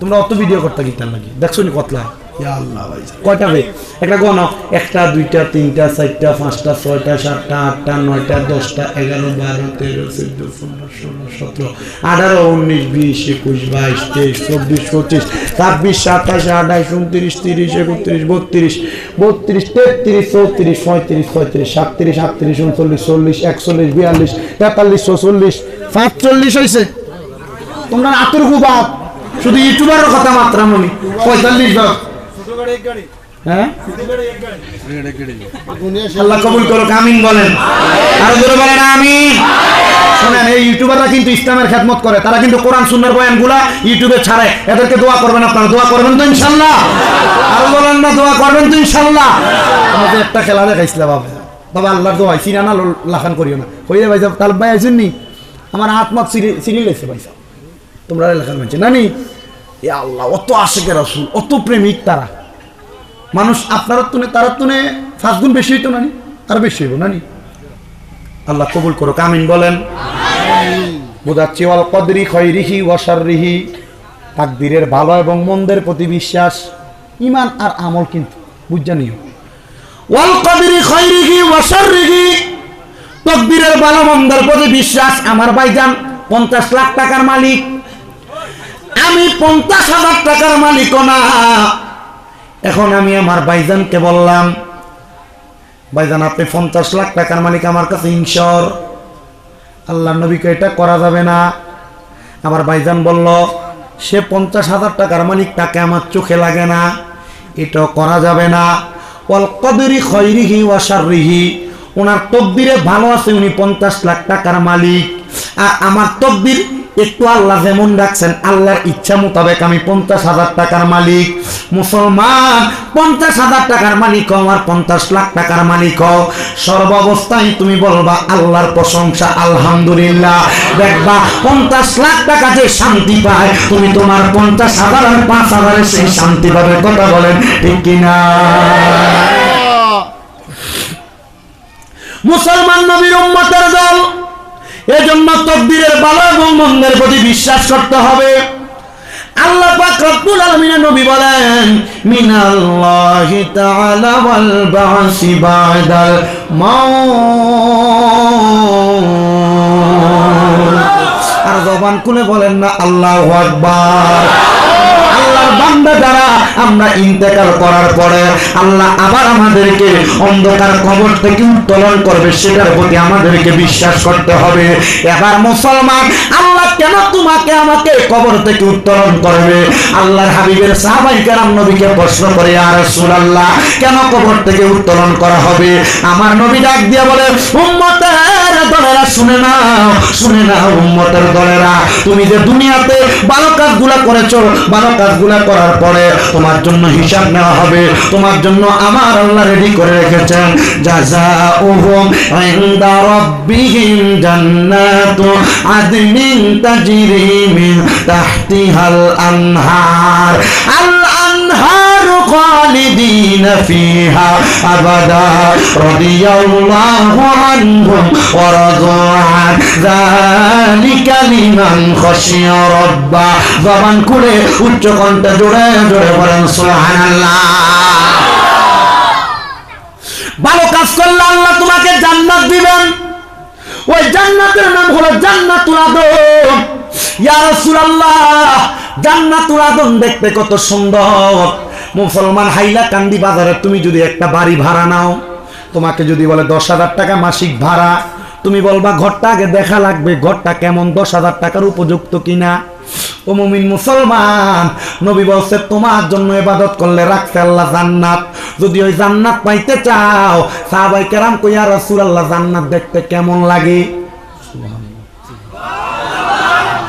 তোমরা অত ভিডিও করতে গিতার নাকি? দেখছ নি কতলা? কয়টা একটা দুইটা, তিনটা, চারটা, পাঁচটা, ছয়টা, সাতটা, আটটা, নয়টা, দশটা, এগারো, বারো, তেরো ষোলো, সতেরো, আঠারো, উনিশ, বিশ, একুশ, বাইশ, তেইশ, চব্বিশ, পঁচিশ, ছাব্বিশ আঠাশ, উনত্রিশ, তিরিশ, একত্রিশ, বত্রিশ বত্রিশ চৌত্রিশ, পঁয়ত্রিশ সাতত্রিশ উনচল্লিশ, চল্লিশ, একচল্লিশ, বিয়াল্লিশ, তেতাল্লিশ তোমরা আতুর বাপ শুধু ইউটিউবারের কথা মাত্রা মনি পঁয়তাল্লিশ বাপ হ্যাঁ? আল্লাহ আমিন বলেন। কিন্তু করে। তারা কিন্তু কোরআন ইউটিউবে ছাড়ে। এদেরকে দোয়া করবেন দোয়া করবেন বলেন না, দোয়া করবেন ইনশাল্লাহ। একটা খেলা বাবা। বাবা, আল্লাহর দোয়া চিনা না লাখান করিও না। হইলে ভাই তালব ভাই আমার হাত মাত সিরি সিরি লেছে ভাই তোমরা এলাকার মানছে নানি এ আল্লাহ অত আশেকের রসুল অত প্রেমিক তারা। মানুষ আপনার তুনে তার তুনে পাঁচ গুণ বেশি হইতো নানি আর বেশি হইব নানি। আল্লাহ কবুল করো কামিন বলেন। বোঝাচ্ছি ওয়াল কদরি খয়রিহি ওয়াসাররিহি তাকদিরের ভালো এবং মন্দের প্রতি বিশ্বাস ইমান আর আমল কিন্তু বুঝজানিও ওয়াল কদরি খয়রিহি ওয়াসাররিহি তকদিরের ভালো মন্দের প্রতি বিশ্বাস আমার ভাইজান পঞ্চাশ লাখ টাকার মালিক। আমি পঞ্চাশ হাজার টাকার মালিক না। এখন আমি আমার ভাইজানকে বললাম, ভাইজান, আপনি পঞ্চাশ লাখ টাকার মালিক আমার কাছে ইনশর আল্লাহ নবীকে এটা করা যাবে না। আমার ভাইজান বলল, সে পঞ্চাশ হাজার টাকার মালিক, তাকে আমার চোখে লাগে না। এটাও করা যাবে না। ওয়াল কদরি খয়রিহি ওয়াসাররিহি ওনার তকদিরে ভালো আছে উনি পঞ্চাশ লাখ টাকার মালিক। আর আমার তকদির একটু আল্লাহ যেমন রাখছেন আল্লাহর ইচ্ছা মোতাবেক আমি পঞ্চাশ হাজার টাকার মালিক। মুসলমান পঞ্চাশ হাজার টাকার মালিক হও, আমার পঞ্চাশ লাখ টাকার মালিক হও। সর্বাবস্থায় তুমি বলবা আল্লাহর প্রশংসা আলহামদুলিল্লাহ। দেখবা পঞ্চাশ লাখ টাকা যে শান্তি পায় তুমি তোমার পঞ্চাশ হাজার আর পাঁচ হাজারের সেই শান্তি পাবে। কথা বলেন ঠিক কিনা? মুসলমান নবীর উম্মতের দল এজন্য তকবীরের বালা এবং মন্দের প্রতি বিশ্বাস করতে হবে। আল্লাহ পাক রব্বুল আলামিন নবী বলেন, মিনাল্লাহি তাআলা ওয়াল বাসি বাদাল মাউত। আর জবান খুলে বলেন না, আল্লাহু আকবার। বান্দা আমরা ইন্তেকাল করার পরে আল্লাহ আবার আমাদেরকে অন্ধকার কবর থেকে উত্তোলন করবে, সেটার প্রতি আমাদেরকে বিশ্বাস করতে হবে। এবার মুসলমান, আল্লাহ কেন তোমাকে আমাকে কবর থেকে উত্তোলন করবে? আল্লাহর হাবিবের নবীকে প্রশ্ন করে আর আল্লাহ কেন কবর থেকে উত্তোলন করা হবে? আমার নবী ডাক দিয়ে বলে উম্মতের দলেরা শুনে নাও শুনে নাও উম্মতের দলেরা। তুমি যে দুনিয়াতে ভালো কাজগুলা করেছ, ভালো কাজগুলা করার পরে তোমার জন্য হিসাব নেওয়া হবে, তোমার জন্য আমার আল্লাহ রেডি করে রেখেছেন। জাযাউহুম ইনদা রাব্বিহিম জান্নাতু আদনিন তাজরি মিন তাহতিহাল আনহার। আল আনহার উচ্চ কণ্ঠে জোরে জোরে বলেন, সুবহানাল্লাহ। ভালো কাজ করলে আল্লাহ তোমাকে জান্নাত দিবেন। ওই জান্নাতের নাম হলো জান্নাতুল আদম ইয়া রাসূলুল্লাহ, জান্নাতুল আদম দেখতে কত সুন্দর। মুসলমান হাইলা কান্দি বাজারে, তুমি যদি একটা বাড়ি ভাড়া নাও, তোমাকে যদি বলে দশ হাজার টাকা মাসিক ভাড়া, তুমি বলবা, ঘরটা আগে দেখা লাগবে, ঘরটা কেমন, দশ হাজার টাকার উপযুক্ত কিনা? ও মুমিন মুসলমান, নবী বলছে, তোমার জন্য ইবাদত করলে রাখছে আল্লাহ জান্নাত। যদি ওই জান্নাত পাইতে চাও, সাহাবাই কেরাম কইয়া রাসূল আল্লাহ জান্নাত দেখতে কেমন লাগে?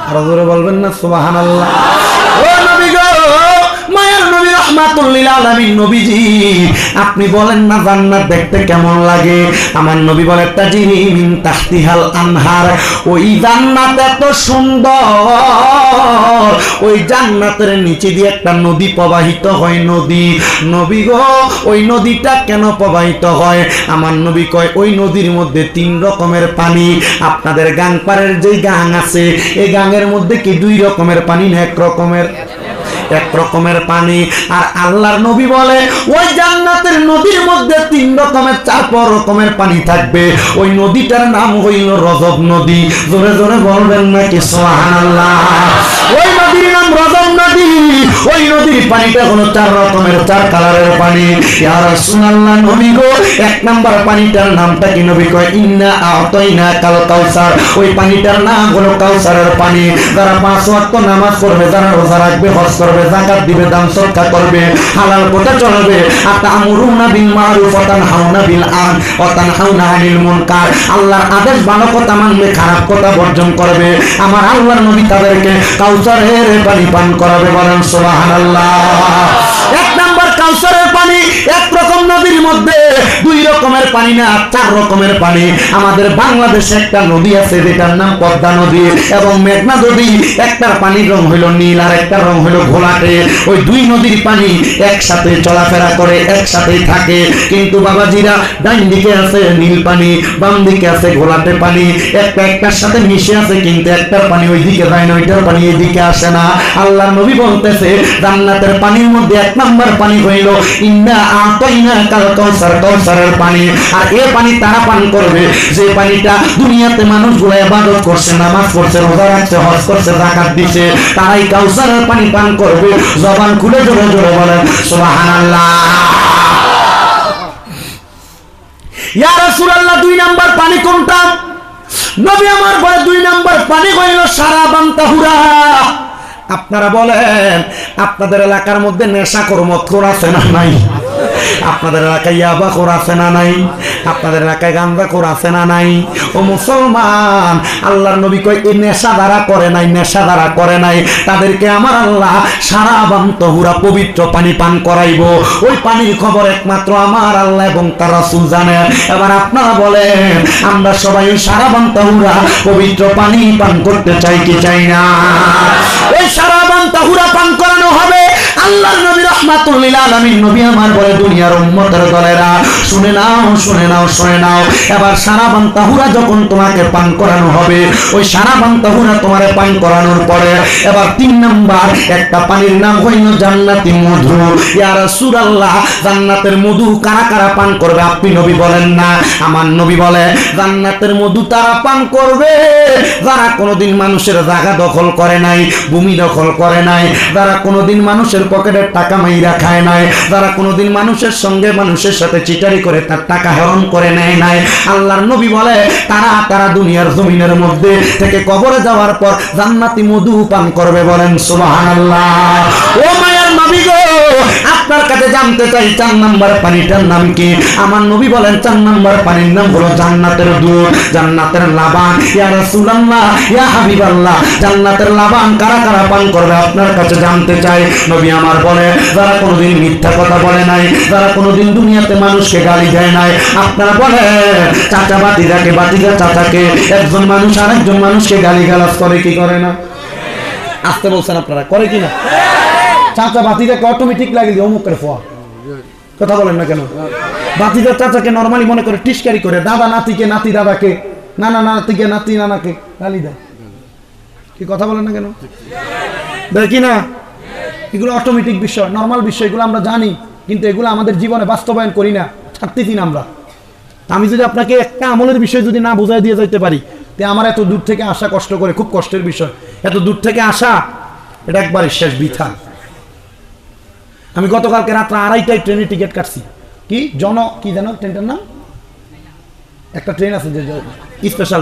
আরও জোরে বলবেন না, সুবহানাল্লাহ। ও আপনি বলেন না, জান্নাত দেখতে কেমন লাগে? আমার নবী বলে, তাজিরি মিন তাহতিহাল আনহার। ওই জান্নাত এত সুন্দর। ওই জান্নাতের নিচে দিয়ে একটা নদী প্রবাহিত হয়, নদী। নবী গো, ওই নদীটা কেন প্রবাহিত হয়? আমার নবী কয়, ওই নদীর মধ্যে তিন রকমের পানি। আপনাদের গাংপাড়ের যেই গাং আছে এই গাঙের মধ্যে কি দুই রকমের পানি না এক রকমের? এক রকমের পানি। আর আল্লাহর নবী বলে, ওই জান্নাতের নদীর মধ্যে তিন রকমের, চার রকমের পানি থাকবে। ওই নদীটার নাম হইল রজব নদী। জোরে জোরে বলবেন নাকি, সুবহানাল্লাহ? ওই নদীর নাম রজব নদী। ওই নদীর পানিটা হলো চার রকমের, চার কালারের পানি। এক নাম্বার পানিটার নামটা কি নবী কয়? ইন্না আতাইনা কাল কাউসার। ওই পানিটার নাম হলো কাউসারের পানি। যারা পাঁচ ওয়াক্ত নামাজ পড়বে, যারা রোজা রাখবে, হজ করবে, যাকাত দিবে, দান সদকা করবে, হালাল পথে চলবে। আর তা'মুরুনা বিল মারুফ ওয়া তানহাউনা বিল আন ওয়া তানহাউনা আনিল মুনকার। আল্লাহর আদেশ ভালো কথা মানবে, খারাপ কথা বর্জন করবে। আমার আল্লাহর নবী তাদেরকে কাউসারের পানি পান করাবে বলেন সুবহানাল্লাহ। এক নাম্বার কাউসারের পানি, এক রকম নদীর মধ্যে, দুই রকমের পানি না, চার রকমের পানি। আমাদের বাংলাদেশে একটা নদী আছে, যেটার নাম পদ্মা নদী এবং মেঘনা নদী। একটার পানির রং হইল নীল আর একটার রং হইল ঘোলাটে। ওই দুই নদীর পানি একসাথে চলাফেরা করে, একসাথেই থাকে। কিন্তু বাবাজিরা দিকে আছে নীল পানি, বাম দিকে আছে ঘোলাটে পানি। একটা একটার সাথে মিশে আছে, কিন্তু একটার পানি ওই দিকে যায় না, ওইটার পানি এই দিকে আসে না। আল্লাহ নবী বলতেছে, জান্নাতের পানির মধ্যে এক নাম্বার পানি হইল, ইন্না আতাইনা কাল কাউসার কাউসারের পানি। আর এ পানি তারা পান করবে। যে কোনটা? নবী আমার বলে দুই নাম্বার পানি হইল সারা বান্তাহুরা আপনারা বলেন, আপনাদের এলাকার মধ্যে নেশা কর্মৎকর আছে না নাই? আপনাদের এলাকায় ইয়াবা কর আছে না নাই? আপনাদের এলাকায় গান্দা কর আছে না নাই? ও মুসলমান, আল্লাহর নবী কয়, এই নেশা দ্বারা করে নাই নেশা দ্বারা করে নাই। তাদেরকে আমার আল্লাহ সারা বান্তহুরা পবিত্র পানি পান করাইব। ওই পানির খবর একমাত্র আমার আল্লাহ এবং তার রাসূল জানে। এবার আপনারা বলেন, আমরা সবাই ওই সারা বান্তহুরা পবিত্র পানি পান করতে চাই কি চাই না? ওই সারা বান্তাহুরা পান করানো হবে। আল্লাহর নবী রাহমাতুল্লিল আলামিন, নবী আমার বলে, দুনিয়ার উম্মতের দলেরা, শুনে নাও, শুনে নাও, শুনে নাও। এবার সারা বান্তাহুরা যখন তোমাকে পান করানো হবে, ওই সারা বান্তাহুরা তোমারে পান করানোর পরে এবার তিন নাম্বার, একটা পানির নাম হইল জান্নাতি মধু। ইয়া রাসূলুল্লাহ, জান্নাতের মধু কারা কারা পান করবে? আপনি নবী বলেন না। আমার নবী বলে, জান্নাতের মধু তারা পান করবে। যারা কোনোদিন মানুষের জায়গা দখল করে নাই, ভূমি দখল করে নাই, যারা কোনোদিন মানুষের পকেটের টাকা মাইরা খায় নাই, যারা কোনোদিন মানুষের সঙ্গে মানুষের সাথে চিটারি করে তার টাকা হরণ করে নেয় নাই। আল্লাহর নবী বলে, তারা তারা দুনিয়ার জমিনের মধ্যে থেকে কবরে যাওয়ার পর জান্নাতি মধু পান করবে বলেন, সুবহানাল্লাহ। ও মায়ের নবী গো আপনার কাছে জানতে চাই, চার নাম্বার পানিটার নাম কি? আমার নবী বলেন, চার নাম্বার পানির নাম হলো জান্নাতের দুধ, জান্নাতের লাবান। ইয়া রাসূলুল্লাহ, ইয়া হাবিবাল্লাহ, জান্নাতের লাবান কারা কারা পান করবে আপনার কাছে জানতে চাই। নবী আমার বলে, যারা কোনোদিন মিথ্যা কথা বলে নাই, যারা কোনোদিন দুনিয়াতে মানুষকে গালি দেয় নাই, আপনারা বলে, চাচা বাতিদাকে, বাতিদা চাচাকে, একজন মানুষ আরেকজন মানুষকে গালি গালাজ করে, কি করে না? আসতে বলছেন আপনারা, করে কি না? চাচা বাতিদাকে অটোমেটিক লাগে অমুক করে ফোয়া। কথা বলেন না কেন? বাতিদা চাচাকে নর্মালি মনে করে টিসকারি করে, দাদা নাতিকে, নাতি দাদাকে, নানা নাতিকে, নাতি নানাকে গালি দেয় কি কথা বলেন না কেন? দেখি না? এগুলো অটোমেটিক বিষয় নর্মাল বিষয়, এগুলো আমরা জানি, কিন্তু এগুলো আমাদের জীবনে বাস্তবায়ন করি না, ছাড়তেছি না আমরা। আমি যদি আপনাকে একটা আমলের বিষয় যদি না বোঝাই দিয়ে যাইতে পারি, তে আমার এত দূর থেকে আসা কষ্ট করে, খুব কষ্টের বিষয়। এত দূর থেকে আসা, এটা একবার শেষ বৃথা। আমি গতকালকে রাত্রে আড়াইটায় ট্রেনের টিকিট কাটছি। কি? জন, কি জানো ট্রেনটার নাম? একটা ট্রেন আছে যে স্পেশাল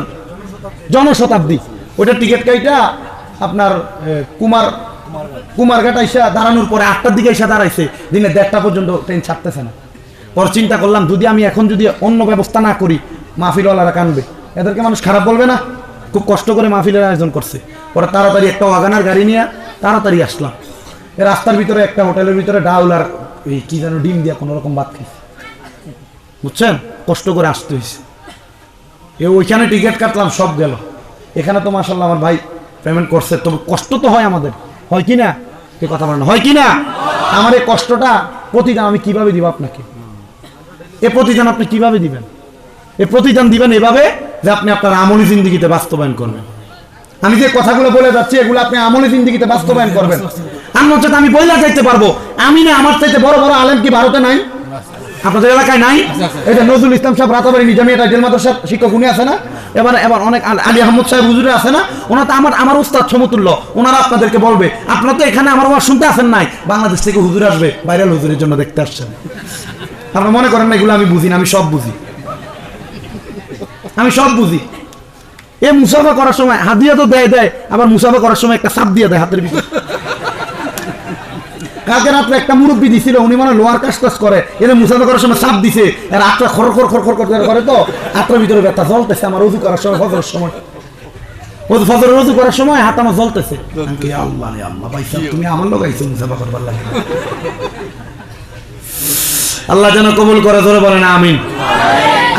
জনশতাব্দী। ওইটার টিকিট কাইটা আপনার কুমার, কুমারঘাট আইসা দাঁড়ানোর পরে আটটার দিকে এসে দাঁড়াইছে। দিনে দেড়টা পর্যন্ত ট্রেন ছাড়তেছে না। পর চিন্তা করলাম, যদি আমি এখন যদি অন্য ব্যবস্থা না করি, মাহফিলওয়ালারা কানবে। এদেরকে মানুষ খারাপ বলবে না। খুব কষ্ট করে মাহফিলের আয়োজন করছে। পরে তাড়াতাড়ি একটা ওয়াগানার গাড়ি নিয়ে তাড়াতাড়ি আসলাম। রাস্তার ভিতরে একটা হোটেলের ভিতরে ডাউল আর এই কি যেন ডিম দিয়া কোনো রকম ভাত খাইছে। বুঝছেন? কষ্ট করে আসতে হয়েছে এ ওইখানে টিকিট কাটলাম, সব গেল। এখানে তো মাসাল্লাহ আমার ভাই পেমেন্ট করছে। তবে কষ্ট তো হয় আমাদের। হয় কি না? এ কথা বলেন। হয় কি না? আমার এই কষ্টটা প্রতিদান আমি কীভাবে দিব আপনাকে? এ প্রতিদান আপনি কীভাবে দিবেন? এ প্রতিদান দিবেন এভাবে যে আপনি আপনার আমলি জিন্দিগিতে বাস্তবায়ন করবেন। আমি যে কথাগুলো বলে যাচ্ছি, এগুলো আপনি আমলি জিন্দিগিতে বাস্তবায়ন করবেন। আমি হচ্ছে আমি বইলা চাইতে পারব। আমি না, আমার চাইতে বড় বড় আলেম কি ভারতে নাই? আপনাদের এলাকায় নাই? এটা নজরুল ইসলাম সাহেব রাতাবাড়ি নিজামী এটা জেল মাদ্রাসার শিক্ষক, উনি আছে না? এবার এবার অনেক আল- আহমদ সাহেব হুজুরে আছে না? ওনা তো আমার আমার উস্তাদ সমতুল্য। ওনারা আপনাদেরকে বলবে, আপনারা তো এখানে আমার আওয়াজ শুনতে আসেন নাই। বাংলাদেশ থেকে হুজুর আসবে, ভাইরাল হুজুরের জন্য দেখতে আসছেন। আপনারা মনে করেন না এগুলো আমি বুঝি না, আমি সব বুঝি। আমি সব বুঝি। এ মুসাফা করার সময় হাদিয়া তো দেয় দেয়, আবার মুসাফা করার সময় একটা সাপ দিয়ে দেয় হাতের ভিতরে। কালকে রাত্রে একটা মুরব্বী দিছিল উনি মানে লোয়ার কাজ টাজ করে। এদের মুসাফা করার সময় চাপ দিছে। আর আত্রা খর খর খর খর করে করে তো আত্রার ভিতরে ব্যথা জ্বলতেছে আমার উজু করার সময় ফজরের সময়। ফজরের উজু করার সময় হাত আমার জ্বলতেছে। আল্লাহ আল্লাহ ভাই তুমি আমার লোক আইছো মুসাফা করবার লাগে। আল্লাহ। যেন কবুল করে ধরে বলেন আমিন।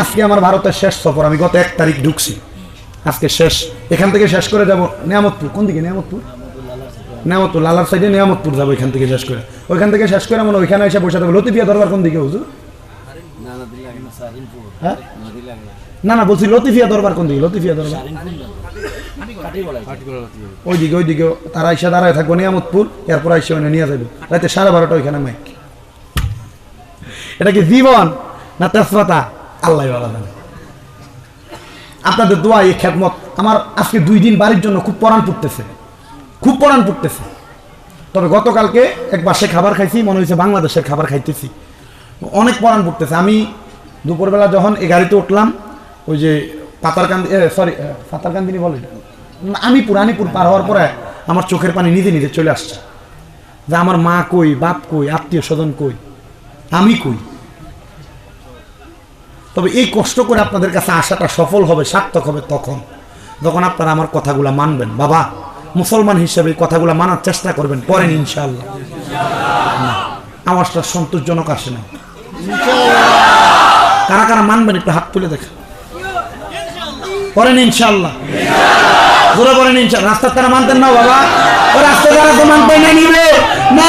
আজকে আমার ভারতের শেষ সফর আমি গত এক তারিখ ঢুকছি। আজকে শেষ এখান থেকে শেষ করে যাব। নিয়ামতপুর কোন দিকে? নিয়ামতপুর? নিয়ামতপুর লালার সাইডে নিয়ামতপুর যাব এখান থেকে শেষ করে। ওইখান থেকে শেষ করে মানে ওইখানে এসে বসে থাকব। লতিফিয়া দরবার কোন দিকে, হুজুর? হ্যাঁ? না না, বলছি লতিফিয়া দরবার কোন দিকে, লতিফিয়া দরবার। ওই দিকে ওই দিকে তারা এসে দাঁড়ায় থাকব নিয়ামতপুর এরপর এসে ওখানে নিয়ে যাবে। রাতে সাড়ে বারোটা ওইখানে মাইক। এটা কি জীবন না তেজপাতা? আল্লাহ জানে। আপনাদের দোয়া এই খেদমত। আমার আজকে দুই দিন বাড়ির জন্য খুব পরাণ পড়তেছে। খুব পরাণ পড়তেছে। তবে গতকালকে একবার সে খাবার খাইছি মনে হয়েছে বাংলাদেশের খাবার খাইতেছি। অনেক পরাণ পড়তেছে। আমি দুপুরবেলা যখন এই গাড়িতে উঠলাম ওই যে পাতারকান্দি সরি পাতারকান্দিনি বলে না, আমিপুর আনিপুর পার হওয়ার পরে আমার চোখের পানি নিজে নিজে চলে আসছে। যে আমার মা কই বাপ কই আত্মীয় স্বজন কই আমি কই? তবে এই কষ্ট করে আপনাদের কাছে আসাটা সফল হবে সার্থক হবে তখন। যখন আপনারা আমার কথাগুলো মানবেন। বাবা মুসলমান হিসেবে কথাগুলো মানার চেষ্টা করবেন পরেন ইনশাল্লাহ আওয়াজটা সন্তোষজনক আসে না। কারা কারা মানবেন একটু হাত তুলে দেখেন। পরেন ইনশাআল্লাহ। জোরে বলেন ইনশাআল্লাহ। রাস্তার তারা মানতেন না বাবা। ও রাস্তা তারা তো মানতে না নিবে। না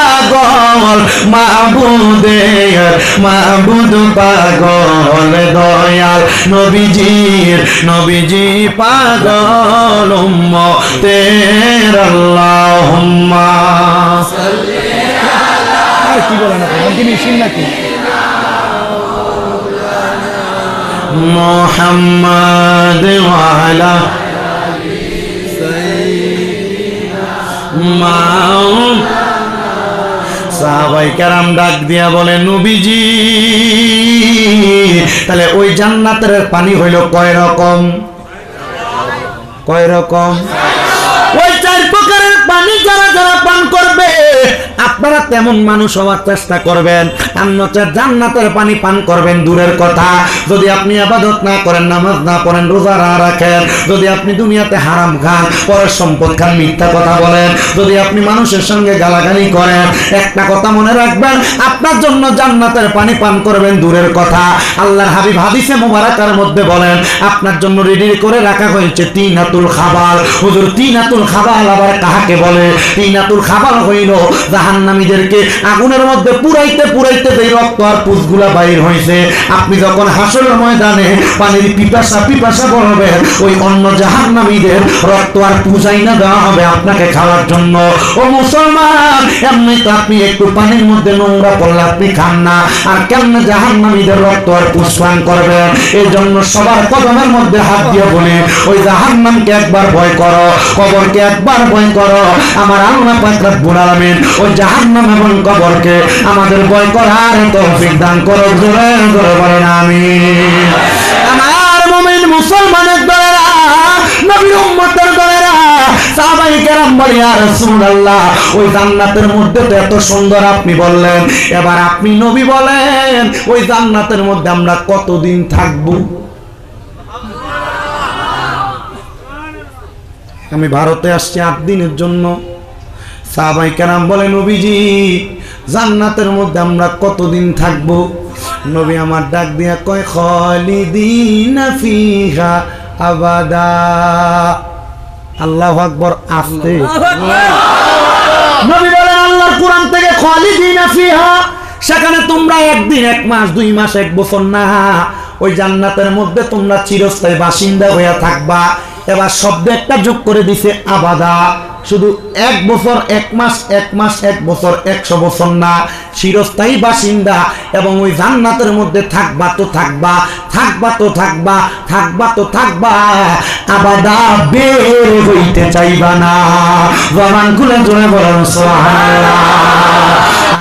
পাগল মাবুদের মাবুদ পাগল দয়াল নবীজির নবীজি পাগল উম্মতের আল্লাহুম্মা। আর কি বলেন আপনি? নাকি? সাহাবাই কারাম ডাক দিয়া বলে, নবীজি, তাহলে ওই জান্নাতের পানি হইল কয় রকম? কয় রকম? আপনারা তেমন মানুষ হওয়ার চেষ্টা করবেন। অন্যচার জান্নাতের পানি পান করবেন, দূরের কথা। যদি আপনি আবাদত না করেন, নামাজ না পড়েন, রোজা না রাখেন, যদি আপনি দুনিয়াতে হারাম খান, পরের সম্পদ খান, মিথ্যা কথা বলেন, যদি আপনি মানুষের সঙ্গে গালাগালি করেন, একটা কথা মনে রাখবেন, আপনার জন্য জান্নাতের পানি পান করবেন, দূরের কথা। আল্লাহর হাবিব হাদিসে মোবারকার মধ্যে বলেন, আপনার জন্য রেডি করে রাখা হয়েছে তিনাতুল খাবার হুজুর, তিনাতুল খাবার আবার কাহাকে বলে? তিনাতুল খাবার হইল জাহান্নাম জাহান্নামীদেরকে আগুনের মধ্যে পুরাইতে পুরাইতে যে রক্ত আর পুষগুলা বাইর হয়েছে আপনি যখন হাসরের ময়দানে পানির পিপাসা পিপাসা করবে ওই অন্য জাহান্নামীদের রক্ত আর পূজাই না দেওয়া হবে আপনাকে খাওয়ার জন্য। ও মুসলমান, এমনি তো আপনি একটু পানির মধ্যে নোংরা পড়লে আপনি খান না। আর কেমন জাহান্নামীদের রক্ত আর পুষ্পান করবেন এই জন্য সবার কদমের মধ্যে হাত দিয়ে বলে, ওই জাহান্নামকে একবার ভয় করো, কবরকে একবার ভয় করো। আমার আল্লাহ পাক রব্বুল ওই জাহান্নাম এবং কবরকে আমাদের ভয় করার তৌফিক দান করো, জোরে জোরে বলেন আমিন। আমার মুমিন মুসলমানের দলেরা নবীর উম্মতের দলেরা কেরাম ওই জান্নাতের মধ্যে তো এত সুন্দর আপনি বললেন। এবার আপনি নবী বলেন, ওই জান্নাতের মধ্যে আমরা কতদিন থাকব? আমি ভারতে আসছি আট দিনের জন্য। সাহাবাই বলে নবীজি, জান্নাতের মধ্যে আমরা কতদিন থাকব? নবী আমার ডাক দিয়া কয়, খলিদিন ফিহা আল্লাহ আকবর আসতে কোরআন থেকে সেখানে তোমরা একদিন, এক মাস, দুই মাস, এক বছর না, ওই জান্নাতের মধ্যে তোমরা চিরস্থায়ী বাসিন্দা থাকবা। এবার শব্দ একটা যোগ করে দিছে, আবাদা। শুধু এক বছর, এক মাস এক মাস, এক বছর, একশো বছর না। চিরস্থায়ী বাসিন্দা এবং ওই জান্নাতের মধ্যে থাকবা তো থাকবা থাকবা তো থাকবা থাকবা তো থাকবা। আবাদা বের হইতে চাইবা না। সুবহানাল্লাহ।